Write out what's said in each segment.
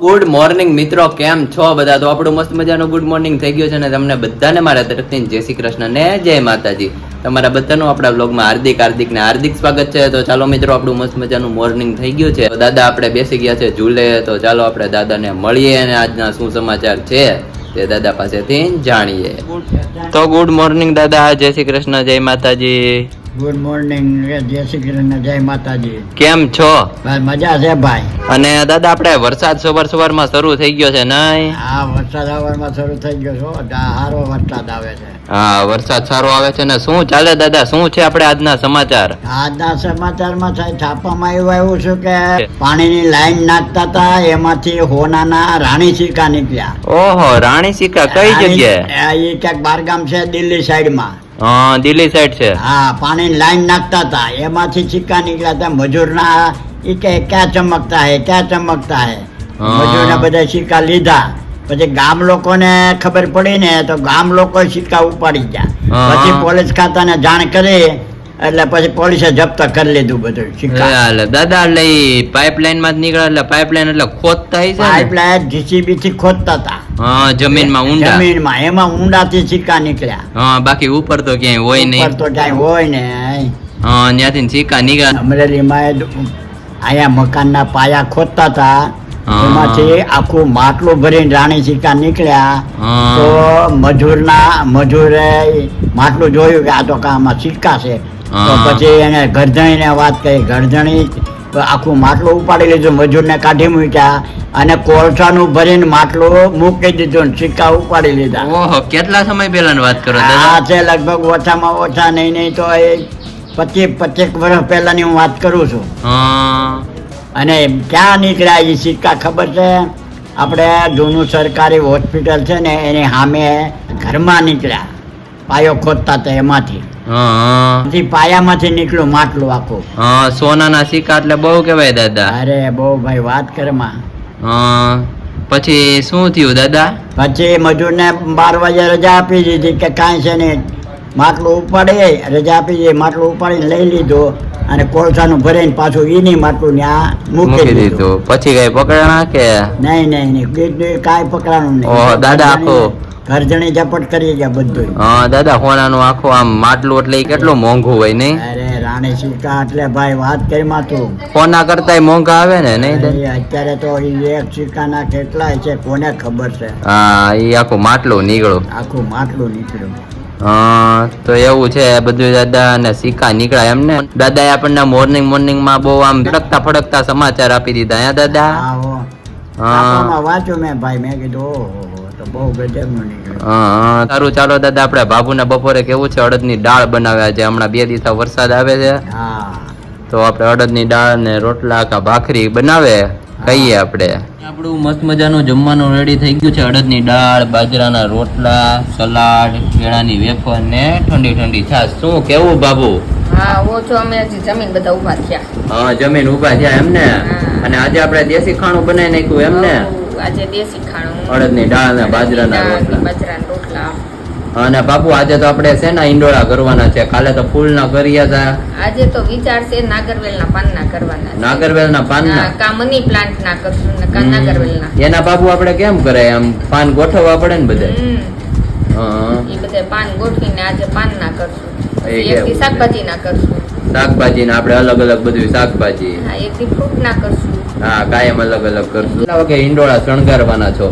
Good morning મિત્રો, કેમ છો બધા? તો આપણું મસ્ત મજાનું ગુડ મોર્નિંગ થઈ ગયું છે ને તમને બધાને મારા તરફથી જય શ્રી કૃષ્ણ ને જય માતાજી. તમારા બધાનું આપણા બ્લોગમાં હાર્દિક હાર્દિક ને હાર્દિક સ્વાગત છે. તો ચાલો મિત્રો, આપણું મસ્ત મજાનું મોર્નિંગ થઈ ગયું છે. દાદા, આપણે બેસી ગયા છે ઝૂલે. તો ચાલો આપણે દાદાને મળીએ અને આજના શું સમાચાર છે? તે દાદા પાસેથી જાણીએ. તો ગુડ મોર્નિંગ દાદા. જય શ્રી કૃષ્ણ જય માતાજી. ગુડ મોર્નિંગ જય શ્રી કૃષ્ણ જય માતાજી. કેમ છો? મજા છે ભાઈ. અને દાદા આપણે વરસાદ સવાર સવારમાં શરૂ થઈ ગયો છે નહીં? હા વરસાદ આવવામાં શરૂ થઈ ગયો છો સારો વરસાદ આવે છે. હા વરસાદ સારો આવે છે ને શું ચાલે દાદા શું છે આપણે આજના સમાચાર? આજના સમાચારમાં સાહેબ છાપામાં એવું આવ્યું છે કે પાણીની લાઈન નાખતા હતા એમાંથી હોનાના રાણી સિક્કા નીકળ્યા. ઓહો રાણી સિક્કા કઈ જગ્યાએ? એ ક્યાંક બારગામ છે દિલ્હી સાઈડમાં. હા દિલ્હી સાઈડ છે. હા પાણી લાઈન નાખતા હતા. એમાંથી સિક્કા નીકળ્યા હતા. મજૂરના એ કે ક્યાં ચમકતા હે? ક્યાં ચમકતા હે? મજૂર મજૂરના બધા સિક્કા લીધા. પછી ગામ લોકોને ખબર પડી ને તો ગામ લોકો સિક્કા ઉપાડી ગયા. પછી પોલીસ ખાતાને જાણ કરી એટલે પછી પોલીસે જપ્ત કરી લીધું બધું એટલે દાદા એટલે પાઇપલાઇનમાં જ નીકળે એટલે પાઇપલાઇન એટલે ખોદતા છે પાઇપલાઇન જીસીબી થી ખોદતા હતા હા જમીનમાં ઊંડા. જમીનમાં એમાં ઊંડાથી સિક્કા નીકળ્યા. હા બાકી ઉપર તો ક્યાંય હોય ઉપર તો ક્યાંય હોય ને હા ત્યાંથી સિક્કા નીકળ્યા અમરેલી માં અહીંયા મકાન મકાનના પાયા ખોદતા હતા એમાંથી આખું માટલું ભરીને રાણી સિક્કા નીકળ્યા. તો મજૂરના મજૂરે માટલું જોયું કે આ તો કામાં સિક્કા છે. તો પછી એને ગરધણીને વાત કરી. ગરધણી આખું માટલું ઉપાડી લીધું મજૂરને કાઢી મૂક્યા અને કોલસાનું ભરીને માટલું મૂકી દીધું સિક્કા ઉપાડી લીધા. ઓહો કેટલા સમય પહેલાની વાત કરો આ છે લગભગ ઓછામાં ઓછા નહીં નહીં તો એ પચીસ પચીસ વર્ષ પહેલાની હું વાત કરું છું. અને ક્યાં નીકળ્યા એ સિક્કા ખબર છે? આપણે જૂનું સરકારી હોસ્પિટલ છે ને એની સામે ઘરમાં નીકળ્યા. પાયો ખોદતા હતા એમાંથી. પાયામાંથી નીકળ્યું માટલું આખું હા સોનાના સિક્કા એટલે બહુ કહેવાય દાદા. અરે બહુ ભાઈ વાત કરમાં હા પછી શું થયું દાદા? પછી મજૂરને બાર વાગે રજા આપી દીધી કે કાંઈ છે નહીં. માટલું ઉપાડી રજા આપી દીધી માટલું ઉપાડીને લઈ લીધું અને કોલસાનું ભરીને પાછું ઈની માટલું ત્યાં મૂકી મૂકી દીધું. પછી કઈ પકડણા કે? નહીં નહીં નહીં. કાંઈ પકડાનું નહીં. દાદા આખું. ઘરજણી ઝપટ કરી ગયા બધું હા દાદા હોનાનું આખું આમ માટલું એટલે કેટલું મોંઘું હોય નહીં? અરે રાણી સિક્કા એટલે ભાઈ વાત કરી તું હોના કરતા મોંઘા આવે ને નહીં અત્યારે તો એક સિક્કાના કેટલા છે કોને ખબર છે? હા એ આખું માટલું નીકળું આખું માટલું નીકળ્યું. હા તો એવું છે બધું દાદા અને સિક્કા નીકળ્યા એમને. દાદાએ આપણને મોર્નિંગ મોર્નિંગમાં બહુ આમ ફડકતા ફડકતા સમાચાર આપી દીધા હે દાદા? હા છાપામાં મેં ભાઈ મેં કીધું હા હા. સારું ચાલો દાદા આપણે બાબુને બપોરે કેવું છે? અડદની દાળ બનાવ્યા છે. હમણાં બે દિવસ વરસાદ આવે છે. હા. તો આપણે અડદની દાળ ને રોટલા કા ભાખરી બનાવે કહીએ આપણે. આપણું મસ્ત મજાનું જમવાનું રેડી થઈ ગયું છે. અડદની દાળ બાજરાના રોટલા સલાડ કેળાની વેફર ને ઠંડી ઠંડી છાશ. શું કેવું બાબુ? હા ઓછો અમે જમીન બધા ઊભા થયા. હા જમીન ઊભા થયા એમને? અને આજે આપણે દેશી ખાણું બનાવી નાખ્યું એમને? હઉ, આજે દેશી ખાણું. અડદની દાળ ને બાજરાના રોટલા. બાજરાના રોટલા. અને બાપુ આજે તો આપણે શેના ઈંડોળા કરવાના છે. કાલે તો ફૂલના કર્યા હતા આજે તો વિચાર છે નાગરવેલના પાનના કરવાના. નાગરવેલના પાનના? હા, કા મની પ્લાન્ટ ના કરશું ને કા નાગરવેલના. એના બાપુ આપણે કેમ કરે? આમ પાન ગોઠવવા પડે ને બધે? હમ. એ બધા પાન ગોઠવીને આજે પાનના કરશું. એ એક? શાકભાજીના કરશું. શાકભાજી ને આપણે અલગ અલગ બધું શાકભાજી. હા કરશું. કાયમ અલગ અલગ કરશું. કેટલા વાગે ઈંડોળા શણગારવાના છો.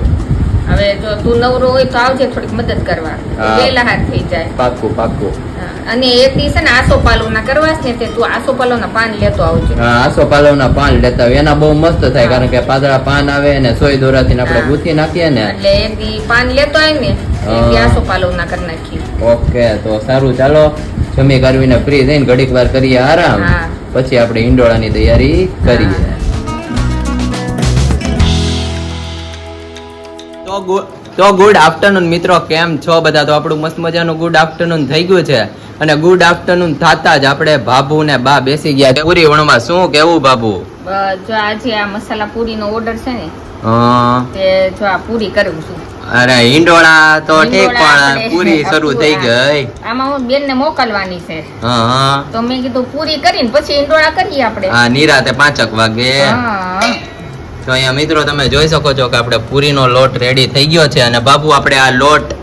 હવે જો તું નવરો હોય તો આવજે થોડીક મદદ કરવા. વેલા હાથ થઈ જાય. પાક્કું પાક્કું. અને એક દિવસે ને આસો પાલોના કરવા છે તે તું આસો પાલોના પાન લેતો આવજો. હા આસો પાલવના પાન લેતા એના બહુ મસ્ત થાય કારણ કે પાતળા પાન આવે ને સોય દોરાથી આપણે હા. ગૂંથી નાખીએ ને. એટલે એ પાન લેતો આવે ને દી હા. કરી નાખી ઓકે તો સારું ચાલો. જમી કરવીને ફ્રી થઈને ઘડીક વાર કરીએ આરામ. પછી આપણે ઈંડોળાની તૈયારી કરીએ. તો તો ગુડ આફ્ટરનૂન મિત્રો કેમ છો બધા? તો આપણું મસ્ત મજાનું ગુડ આફ્ટરનૂન થઈ ગયું છે. અને ગુડ આફ્ટરનૂન થતા જ આપણે બાબુ ને બા બેસી ગયા પૂરી વણમાં શું કેવું બાબુ બસ જો આજે આ મસાલા પૂરીનો ઓર્ડર છે ને તે જો આ પૂરી કરું છું. અરે હિંડોળા તો ઠીક પણ પૂરી શરૂ થઈ ગઈ. આમાં હું બેન ને મોકલવાની છે. તો મેં કીધું પૂરી કરીને પછી હિંડોળા કરીએ આપણે. હા નિરાતે પાંચક વાગે. તો અહીંયા મિત્રો તમે જોઈ શકો છો કે આપણે પૂરીનો લોટ રેડી થઈ ગયો છે અને બાબુ આપણે આ લોટ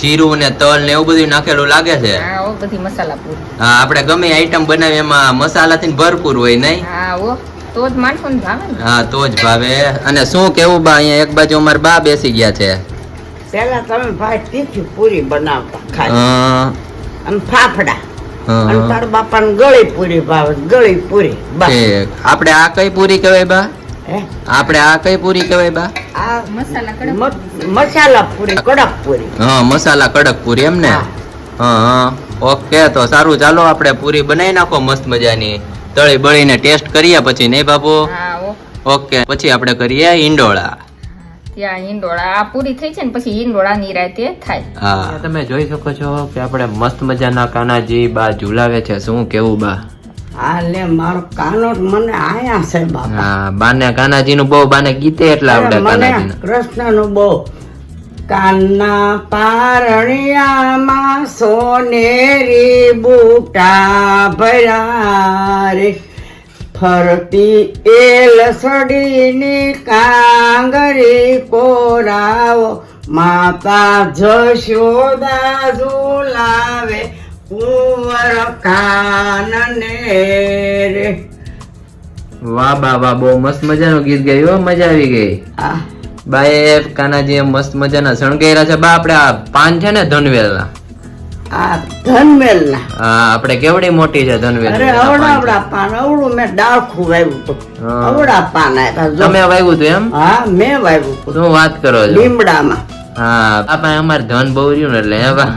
જીરું ને તલ ને એવું બધું નાખેલું લાગે છે. હા બધી મસાલા પૂરી. હા આપણે ગમે આઈટમ બનાવી એમાં મસાલાથી ભરપૂર હોય નહીં? હા ઓ તો જ માણસો ભાવે ને. હા તો જ ભાવે. અને શું કેવું બા અહીંયા એક બાજુ અમારા બા બેસી ગયા છે? પેલા તમે ભાઈ તીખી પૂરી બનાવતા અને ફાફડા. અને તારા બાપાને ગળી પૂરી ભાવે ગળી પૂરી આપણે આ કઈ પૂરી કહેવાય બા? હે? આપણે આ કઈ પૂરી કહેવાય બા? મસાલા કડક પૂરી કડક પૂરી. હા મસાલા કડક પૂરી એમ ને? હા. હા હા. ઓકે તો સારું. ચાલો આપણે પૂરી બનાવી નાખો મસ્ત મજાની. તળી બળીને ટેસ્ટ કરીએ પછી નહીં બાપુ? ઓકે પછી આપણે કરીએ ઈંડોળા. ત્યાં ઈંડોળા પૂરી થઈ છે ને પછી ઈંડોળા ની રાતે થાય. હા. તમે જોઈ શકો છો કે આપણે મસ્ત મજાના કાનાજી બા ઝુલાવે છે. શું કેવું બા? હા મારો કાનો મને આયા છે બાપા. હા બાને કાનાજી નું બહુ બાને ગીતે એટલે આવડે કાનાજી કૃષ્ણનું બહુ કાના પારણિયામાં સોનેરી બૂટા ભર્યા રે. ફરતી એલ લસડીની કાંગરી કોરાવો માતા જશોદા ઝુલાવે કુંવર કાનને રે. વાહ બા વાહ બહુ મસ્ત મજાનું ગીત ગાયું મજા આવી ગઈ. આ બાએ કાનાજી મસ્ત મજાના શણગાયરા છે બા આપણે આ પાન છે ને ધનવેલના. આ ધનમેલના હા આપણે કેવડી મોટી છે ધનવેલ? અરે અવડાવડા પાન અવડું મેં ડાળખું વાવ્યું હતું. અવડા પાન આપ્યા તમે વાવ્યું હતું એમ? હા મેં વાવ્યું હતું. શું વાત કરો છો? લીમડામાં. હા બાપા અમારે ધન બહુ રહ્યું ને એટલે હે બા.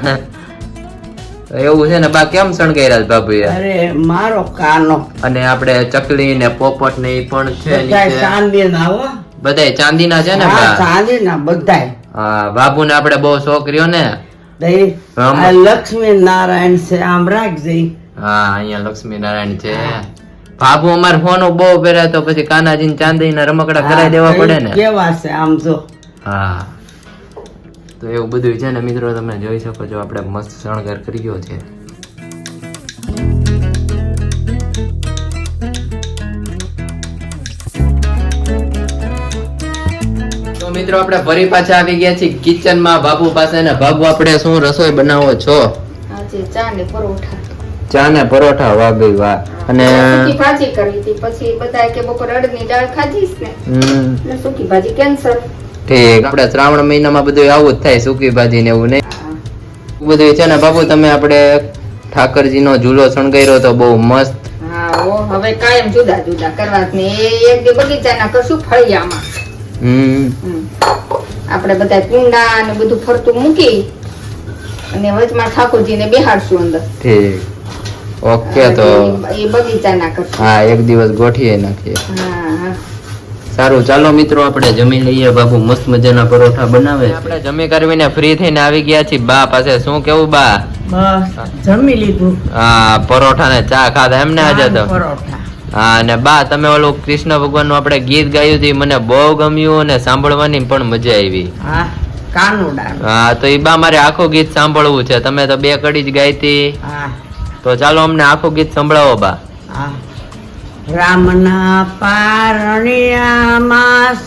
એવું છે ને બા કેમ શણગાયરા છે અરે મારો કાનો. અને આપણે ચકલી ને પોપટ ને એ પણ છે ચાંદી હો બધાય ચાંદીના છે ને હા ચાંદીના બધાય. હા બાબુ ને આપણે બહુ શોખ રહ્યો ને. દઈ આ લક્ષ્મી નારાયણ છે આમ રાખજે. હા અહીંયા લક્ષ્મી નારાયણ છે. બાબુ અમારે ફોન બહુ પહેર્યા તો પછી કાનાજી ચાંદી ના રમકડા કરાવી દેવા પડે ને. કેવા છે આમ જો. હા. તો એવું બધું છે ને મિત્રો તમે જોઈ શકો છો આપણે મસ્ત શણગાર કર્યો છે. મિત્રો આપણે ફરી પાછા આવી ગયા છીએ કિચનમાં બાબુ પાસે ને બાબુ આપણે શું રસોઈ બનાવો છો? આજે ચા ને પરોઠા. ચા ને પરોઠા? વાહ વાહ. અને સૂકી ભાજી કરી હતી. પછી બધા કે બપોર અડદની દાળ ખાધીસ ને. એટલે સૂકી ભાજી કેન્સર ઠીક. આપણે શ્રાવણ મહિનામાં બધું આવું જ થાય સૂકી ભાજી ને એવું નહીં બધું છે ને બાબુ તમે આપણે ઠાકરજી નો ઝૂલો શણગાર્યો તો બહુ મસ્ત. હા ઓ હવે કાયમ જુદા જુદા કરવા ને એક બગીચા બગીચાના કશું ફળિયામાં. આપણે બધા કુંડા ને બધું ફરતું મૂકી અને વચમાં ઠાકોરજીને બેહાડશું અંદર. ઓકે તો. એ બગીચાના કરશું. હા એક દિવસ ગોઠીએ નાખીએ. હા હા. સારું ચાલો મિત્રો આપણે જમી લઈએ. બાબુ મસ્ત મજાના પરોઠા બનાવે. આપણે જમી કરવીને ફ્રી થઈને આવી ગયા છીએ. બા પાસે શું કેવું બા? બસ જમી લીધું. હા પરોઠા ને ચા ખાધા એમને આજે તો? પરોઠા. હા અને બા તમે ઓલું કૃષ્ણ ભગવાનનું આપણે ગીત ગાયું હતું મને બહુ ગમ્યું અને સાંભળવાની પણ મજા આવી. હા કાનુડા હા તો એ બા મારે આખું ગીત સાંભળવું છે. તમે તો બે કડી જ ગાઈ હતી તો ચાલો અમને આખું ગીત સંભળાવો બા. રામના પારણિયામાં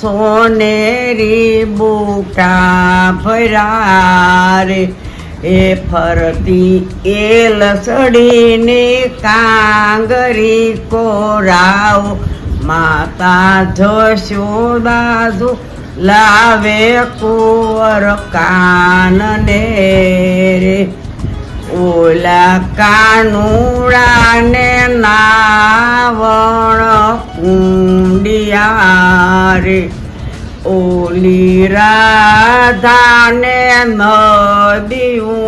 સોનેરી બુટા ભરા રે. એ ફરતી એ લસડીને કાંગરી કોરાવ માતા જશોદાજુ લાવે કુંવર કાનને રે. ઓલા કાનુડાને નાવણ કુંડિયા રે. ઓલી રાધાને નદીઓનાની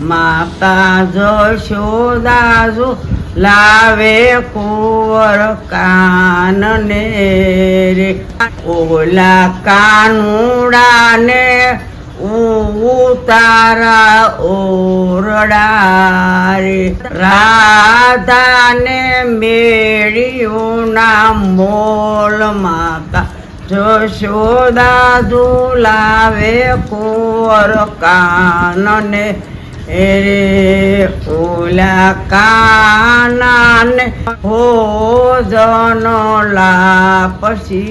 માતા જશોદાસુ લાવે કુંવર કાનને રે. ઓલા કાનુડાને ઉતારા ઓરડા રે રાધાને મેળ્યું ના મોલ માતા. જશોદા દુલાવે કોર કાનને એ ફૂલા કાનાને ભોજન લાપસી.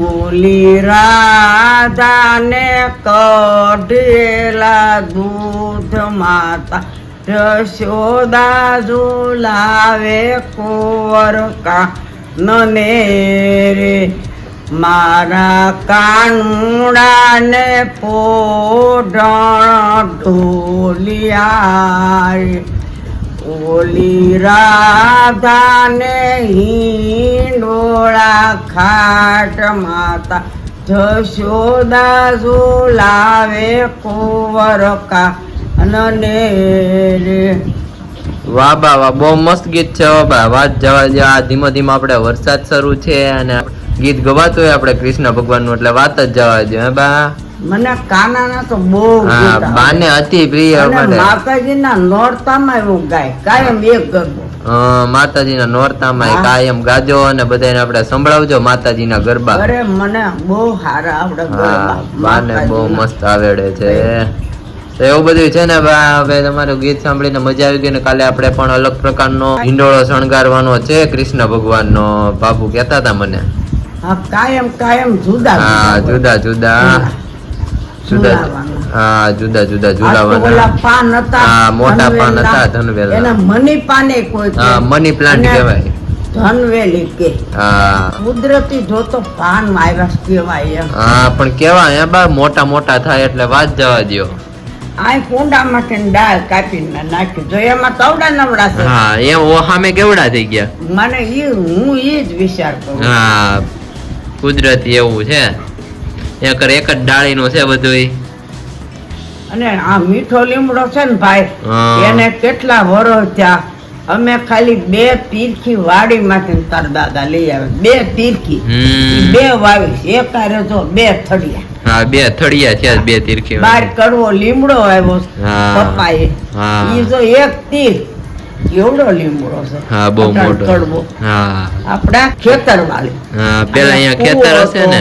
બોલી રાધાને કઢેલા દૂધ માતા જશોદા ઝુલાવે કોર કાનને રે મારા કાનુડાને પોડણ ઢોલિયા ઓલી રાધાને હિંડોળા ખાટ માતા જશોદા ઝુલાવે કુંવર કા અને રે. વાહ બા વાહ, બહુ મસ્ત ગીત છે બા વાત જવા આ ધીમો ધીમો આપણે વરસાદ શરૂ છે અને ગીત ગવાતું હોય આપણે કૃષ્ણ ભગવાનનું એટલે વાત જ જવા દે હે બા? મને કાનાના તો બહુ હા બાને અતિ પ્રિય માટે માતાજીના નોરતામાં એવું ગાય કાયમ એક ગરબો. માતાજીના નોરતામાં. કાયમ ગાજો અને બધાને આપણે સંભળાવજો માતાજીના ગરબા. અરે મને બહુ સારા આવડે ગરબા. બાને બહુ મસ્ત આવડે છે. તો એવું બધું છે ને બા હવે તમારું ગીત સાંભળીને મજા આવી ગઈ ને કાલે આપણે પણ અલગ પ્રકારનો હિંડોળો શણગારવાનો છે કૃષ્ણ ભગવાનનો. બાપુ કહેતા હતા મને. કાયમ કાયમ જુદા હા જુદા જુદા. જુદા. હા જુદા જુદા જુદા તો પાન હતા હા, મોટા પાન હતા, ધનવેલના. એને મની પાને કોઈ હા મની પ્લાન્ટ કહેવાય. ધનવેલી કે. હા. કુદરતી જોતો પાન વાયરસ કહેવાય હા પણ કેવા એ બા મોટા મોટા થાય એટલે વાત જવા દ્યો. આ કુંડામાંથી દાળ કાપીને નાખી જો એમાં તવડા નવડા છે. હા એ ઓ સામે કેવડા થઈ ગયા? મને ઈ હું ઈ જ વિચાર કરું. હા. કુદરતી એવું છે. એકર એક જ ડાળીનું છે બધું અને આ મીઠો લીમડો છે ને ભાઈ એને કેટલા વરો થયા? અમે ખાલી બે તીરખી વાડીમાંથી તાર દાદા લઈ આવે બે તીરખી. બે વાવી. એક આરે જો બે થડિયા. હા બે થડિયા છે બે તીરખી બાર કડવો લીમડો આવ્યો. પપ્પાએ. ઈ જો એક તીર. એવડો લીમડો છે. હા બહુ મોટો. હા. આપડા ખેતર વાળી. હા પેલા અહીંયા ખેતર હશે ને?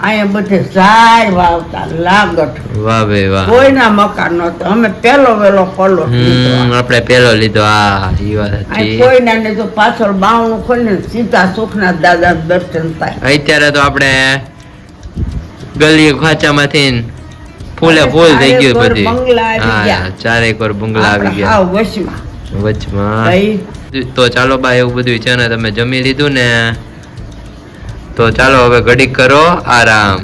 અહીંયા બધે ઝાડ વાવતા લાગટ વાહ ભાઈ વાહ. કોઈના મકાન નતો અમે પેલો વેલો પલ્લો આપણે પેલો લીધો. હા ઈ વાત હતી કોઈના ને તો પાછળ બાવણું ખોલીને સીધા સુખના દાદા દર્શન થાય. અત્યારે તો આપણે ગલી ખાંચામાંથી ફૂલે ફૂલ થઈ ગયું બધી. હા ગયા. ચારે કોર બંગલા આવી ગયા. વચમાં. વચમાં. તો ચાલો બા એવું બધું છે ને તમે જમી લીધું ને? તો ચાલો હવે ઘડીક કરો. આરામ.